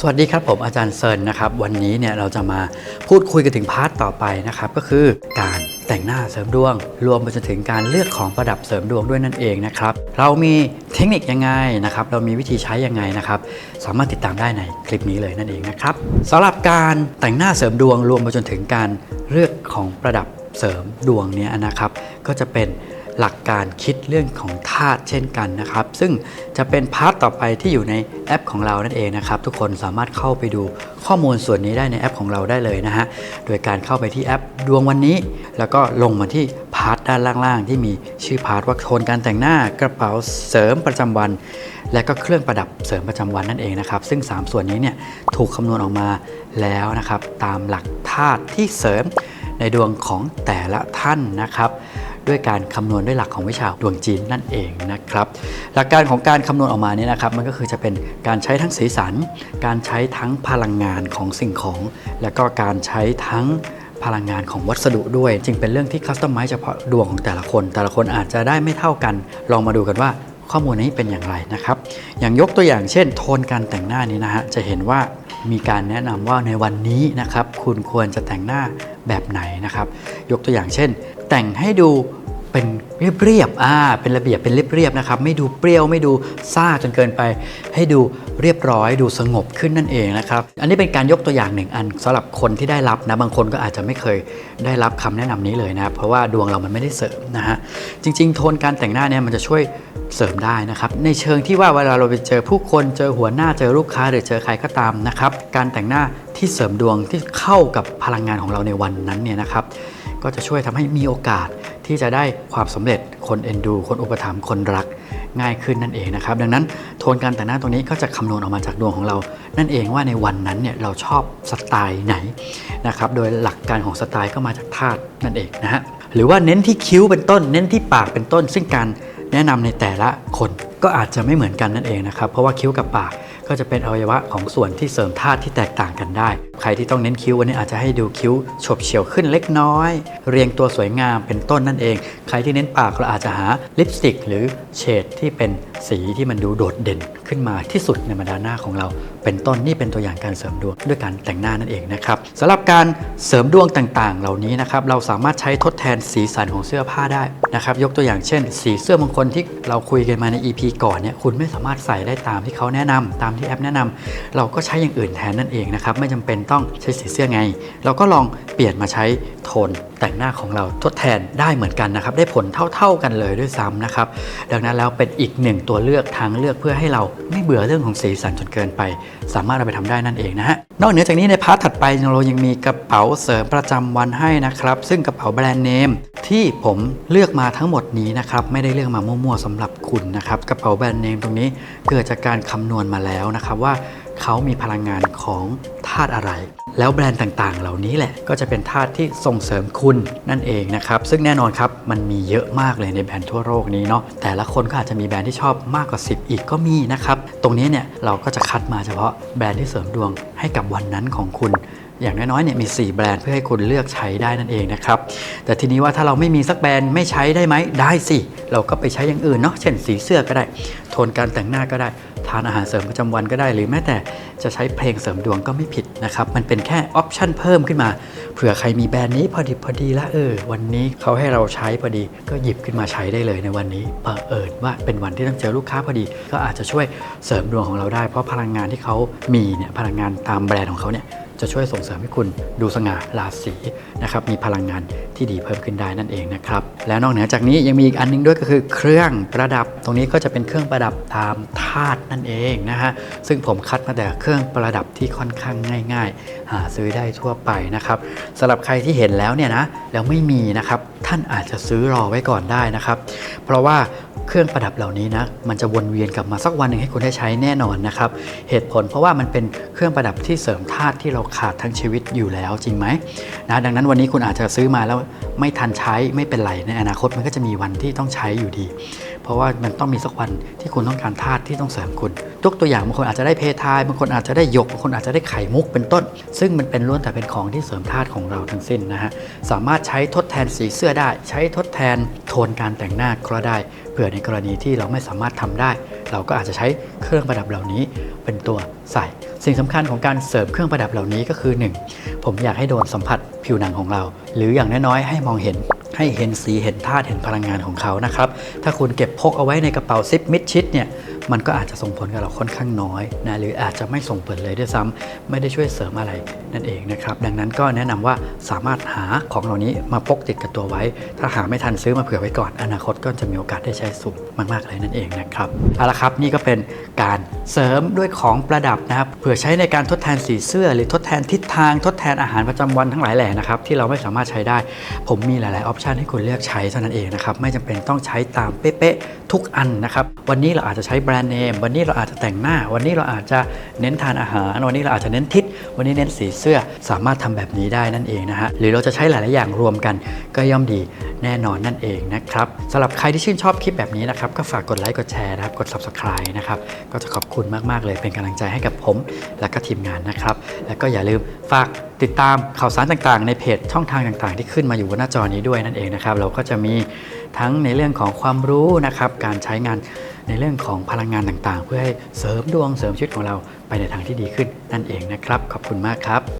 สวัสดีครับผมอาจารย์เซินนะครับวันนี้เนี่ยเราจะมาพูดคุยกันถึงพาร์ทต่อไปนะครับก็คือการแต่งหน้าเสริมดวง รวมไปจนถึงการเลือกของประดับเสริมดวงด้วยนั่นเองนะครับเรามีเทคนิคยังไงนะครับเรามีวิธีใช้ยังไงนะครับสามารถติดตามได้ในคลิปนี้เลยนั่นเองนะครับสำหรับการแต่งหน้าเสริมดวง รวมไปจนถึงการเลือกของประดับเสริมดวงเนี้นะครับก็จะเป็น หลักการคิดเรื่องของธาตุเช่นกันนะครับ ซึ่งจะเป็นพาร์ทต่อไปที่อยู่ในแอปของเรานั่นเองนะครับ ทุกคนสามารถเข้าไปดูข้อมูลส่วนนี้ได้ในแอปของเราได้เลยนะฮะโดยการเข้าไปที่แอปดวงวันนี้ แล้วก็ลงมาที่พาร์ทด้านล่างๆ ที่มีชื่อพาร์ทว่าโทนการแต่งหน้ากระเป๋าเสริมประจำวัน และก็เครื่องประดับเสริมประจำวันนั่นเองนะครับ ซึ่ง 3 ส่วนนี้เนี่ยถูกคำนวณออกมาแล้วนะครับ ตามหลักธาตุที่เสริมในดวงของแต่ละท่านนะครับ ด้วยการคำนวณด้วยหลักของวิชาดวงจีนนั่นเองนะครับหลักการของการคำนวณออกมาเนี่ยนะครับมันก็คือจะเป็นการใช้ทั้งสีสัน การใช้ทั้งพลังงานของสิ่งของ และก็การใช้ทั้งพลังงานของวัสดุด้วย จึงเป็นเรื่องที่คัสตอมไมซ์เฉพาะดวงของแต่ละคน แต่ละคนอาจจะได้ไม่เท่ากัน ลองมาดูกันว่าข้อมูลนี้เป็นอย่างไรนะครับ อย่างยกตัวอย่างเช่น โทนการแต่งหน้านี้นะฮะจะเห็นว่า มีการแนะนำว่าในวันนี้นะครับคุณควรจะแต่งหน้าแบบไหนนะครับ ยกตัวอย่างเช่น แต่งให้ดูเป็นเรียบๆอ่าเป็นระเบียบเป็นเรียบๆนะครับ ไม่ดูเปรี้ยวไม่ดูซ่าจนเกินไป ให้ดูเรียบร้อยดูสงบขึ้นนั่นเองนะครับ อันนี้เป็นการยกตัวอย่างหนึ่งอันสำหรับคนที่ได้รับนะบางคนก็อาจจะไม่เคยได้รับคำแนะนำนี้เลยนะครับเพราะว่าดวงเรามันไม่ได้เสริมนะฮะจริง ๆ โทนการแต่งหน้าเนี่ยมันจะช่วย เสริมได้นะครับ ในเชิงที่ว่าเวลาเราไปเจอผู้คนเจอหัวหน้าเจอลูกค้าหรือเจอใครก็ตามนะครับ การแต่งหน้าที่เสริมดวงที่เข้ากับพลังงานของเราในวันนั้นเนี่ยนะครับ ก็จะช่วยทำให้มีโอกาสที่จะได้ความสำเร็จคนเอ็นดู คนอุปถัมภ์คนรักง่ายขึ้นนั่นเองนะครับ ดังนั้นโทนการแต่งหน้าตรงนี้ก็จะคำนวณออกมาจากดวงของเรา นั่นเองว่าในวันนั้นเนี่ยเราชอบสไตล์ไหนนะครับโดยหลักการของสไตล์ก็มาจากธาตุนั่นเองนะฮะหรือว่าเน้นที่คิ้วเป็นต้น เน้นที่ปากเป็นต้น ซึ่งการ แนะนำในแต่ละคนก็อาจจะไม่เหมือนกันนั่นเองนะครับ เพราะว่าคิ้วกับปากก็จะเป็นอวัยวะของส่วนที่เสริมธาตุที่แตกต่างกันได้ ใครที่ต้องเน้นคิ้ววันนี้อาจจะให้ดูคิ้วฉบเฉียวขึ้นเล็กน้อย เรียงตัวสวยงามเป็นต้นนั่นเอง ใครที่เน้นปากเราอาจจะหาลิปสติก หรือเฉดที่เป็นสีที่มันดูโดดเด่นขึ้นมาที่สุดในบรรดาหน้าของเรา เป็นต้นนี่เป็นตัวอย่างการเสริมดวงด้วยการแต่งหน้านั่นเองนะครับสำหรับการเสริมดวงต่างๆ เหล่านี้นะครับเราสามารถใช้ทดแทนสีสันของเสื้อผ้าได้นะครับยกตัวอย่างเช่น สีเสื้อบางคนที่เราคุยกันมาใน EP ก่อนเนี่ยคุณไม่สามารถใส่ได้ตามที่เขาแนะนำตามที่แอปแนะนำเราก็ใช้อย่างอื่นแทนนั่นเองนะครับไม่จำเป็นต้องใช้สีเสื้อไง เราก็ลองเปลี่ยนมาใช้โทนแต่งหน้าของเราทดแทนได้เหมือนกันนะครับ ได้ผลเท่า ๆกันเลยด้วยซ้ำนะครับ ดังนั้นแล้วเป็นอีกหนึ่งตัวเลือกทางเลือกเพื่อให้เราไม่เบื่อเรื่องของสีสันจนเกินไป สามารถเอาไปทำได้นั่นเองนะฮะนอกเหนือจากนี้ในพาร์ทถัดไปเรายังมีกระเป๋าเสริมประจำวันให้นะครับ ซึ่งกระเป๋าแบรนด์เนมที่ผมเลือกมาทั้งหมดนี้นะครับไม่ได้เลือกมามั่วๆสำหรับคุณนะครับกระเป๋าแบรนด์เนมตรงนี้เกิดจากการคำนวณมาแล้วนะครับว่า เขามีพลังงานของธาตุอะไร แล้วแบรนด์ต่างๆ เหล่านี้แหละก็จะเป็นธาตุที่ส่งเสริมคุณนั่นเองนะครับ ซึ่งแน่นอนครับมันมีเยอะมากเลยในแบรนด์ทั่วโลกนี้เนาะแต่ละคนก็อาจจะมีแบรนด์ที่ชอบมากกว่า 10 อีกก็มีนะครับ ตรงนี้เนี่ยเราก็จะคัดมาเฉพาะแบรนด์ที่เสริมดวงให้กับวันนั้นของคุณอย่างน้อยๆเนี่ยมี 4 แบรนด์เพื่อให้คุณเลือกใช้ได้นั่นเองนะครับ แต่ทีนี้ว่าถ้าเราไม่มีสักแบรนด์ไม่ใช้ได้ไหมได้สิ เราก็ไปใช้อย่างอื่นเนาะเช่นสีเสื้อก็ได้ โทนการแต่งหน้าก็ได้ ทานอาหารเสริมประจำวันก็ได้ หรือแม้แต่จะใช้เพลงเสริมดวงก็ไม่ผิดนะครับมันเป็นแค่ออปชั่นเพิ่มขึ้นมาเผื่อใครมีแบรนด์นี้พอดีพอดีละเออ วันนี้เขาให้เราใช้พอดีก็หยิบขึ้นมาใช้ได้เลยในวันนี้เผอิญว่าเป็นวันที่ต้องเจอลูกค้าพอดี ก็อาจจะช่วยเสริมดวงของเราได้ เพราะพลังงานที่เขามีเนี่ยพลังงานตามแบรนด์ของเขาเนี่ย จะช่วยส่งเสริมให้คุณดูสง่าราศีนะครับมีพลังงานที่ดีเพิ่มขึ้นได้นั่นเองนะครับแล้วนอกเหนือจากนี้ยังมีอีกอันหนึงด้วยก็คือเครื่องประดับ ตรงนี้ก็จะเป็นเครื่องประดับตามธาตุนั่นเองนะฮะซึ่งผมคัดมาแต่เครื่องประดับที่ค่อนข้างง่ายๆหาซื้อได้ทั่วไปนะครับสำหรับใครที่เห็นแล้วเนี่ยนะแล้วไม่มีนะครับท่านอาจจะซื้อรอไว้ก่อนได้นะครับ เพราะว่า เครื่องประดับเหล่านี้นะมันจะวนเวียนกลับมาสักวันหนึ่งให้คุณได้ใช้แน่นอนนะครับเหตุผลเพราะว่ามันเป็นเครื่องประดับที่เสริมธาตุที่เราขาดทั้งชีวิตอยู่แล้วจริงไหมนะดังนั้นวันนี้คุณอาจจะซื้อมาแล้วไม่ทันใช้ไม่เป็นไรในอนาคตมันก็จะมีวันที่ต้องใช้อยู่ดี เพราะว่ามันต้องมีสักวันที่คุณต้องการธาตุที่ต้องเสริมคุณยกตัวอย่างบางคนอาจจะได้เพทายบางคนอาจจะได้หยกบางคนอาจจะได้ไข่มุกเป็นต้น ซึ่งมันเป็นล้วนแต่เป็นของที่เสริมธาตุของเราทั้งสิ้นนะฮะสามารถใช้ทดแทนสีเสื้อได้ ใช้ทดแทนโทนการแต่งหน้าก็ได้เผื่อในกรณีที่เราไม่สามารถทำได้ เราก็อาจจะใช้เครื่องประดับเหล่านี้เป็นตัวใส่ สิ่งสำคัญของการเสริมเครื่องประดับเหล่านี้ก็คือ 1. ผมอยากให้โดนสัมผัสผิวหนังของเรา หรืออย่างน้อยๆให้มองเห็น ให้เห็นสีเห็นธาตุเห็นพลังงานของเขานะครับ ถ้าคุณเก็บพกเอาไว้ในกระเป๋าซิปมิดชิดเนี่ยมันก็อาจจะส่งผลกับเราค่อนข้างน้อยนะหรืออาจจะไม่ส่งผลเลยด้วยซ้ำไม่ได้ช่วยเสริมอะไรนั่นเองนะครับ ดังนั้นก็แนะนำว่าสามารถหาของเหล่านี้มาพกติดกับตัวไว้ ถ้าหาไม่ทันซื้อมาเผื่อไว้ก่อน อนาคตก็จะมีโอกาสได้ใช้สูงมากๆเลยนั่นเองนะครับเอาละครับนี่ก็เป็นการเสริมด้วยของประดับนะครับเผื่อใช้ในการทดแทนสีเสื้อ หรือทดแทนทิศทาง ทดแทนอาหารประจำวันทั้งหลายแหล่นะครับที่เราไม่สามารถใช้ได้ ผมมีหลายๆออปชันให้คุณเลือกใช้เท่านั้นเองนะครับไม่จำเป็นต้องใช้ตามเป๊ะๆทุกอันนะครับวันนี้เราอาจจะใช้แบรนด์เนมวันนี้เราอาจจะแต่งหน้า วันนี้เราอาจจะเน้นทานอาหาร วันนี้เราอาจจะเน้นทิศวันนี้เน้นสีเสื้อสามารถทำแบบนี้ได้นั่นเองนะฮะหรือเราจะใช้หลาย ๆ อย่างรวมกัน ก็ย่อมดีแน่นอนนั่นเองนะครับสำหรับใครที่ชื่นชอบคลิปแบบนี้นะครับก็ฝากกดไลค์กดแชร์นะครับกด subscribe นะครับก็จะขอบคุณมาก ๆ เลยเป็นกำลังใจให้กับผม และก็ทีมงานนะครับแล้วก็อย่าลืมฝากติดตามข่าวสารต่าง ๆ ในเพจช่องทางต่าง ๆ ที่ขึ้นมาอยู่บนหน้าจอนี้ด้วยนั่นเองนะครับ เราก็จะมีทั้งในเรื่องของความรู้นะครับ การใช้งานในเรื่องของพลังงานต่างๆ เพื่อให้เสริมดวงเสริมชีวิตของเราไปในทางที่ดีขึ้นนั่นเองนะครับ ขอบคุณมากครับ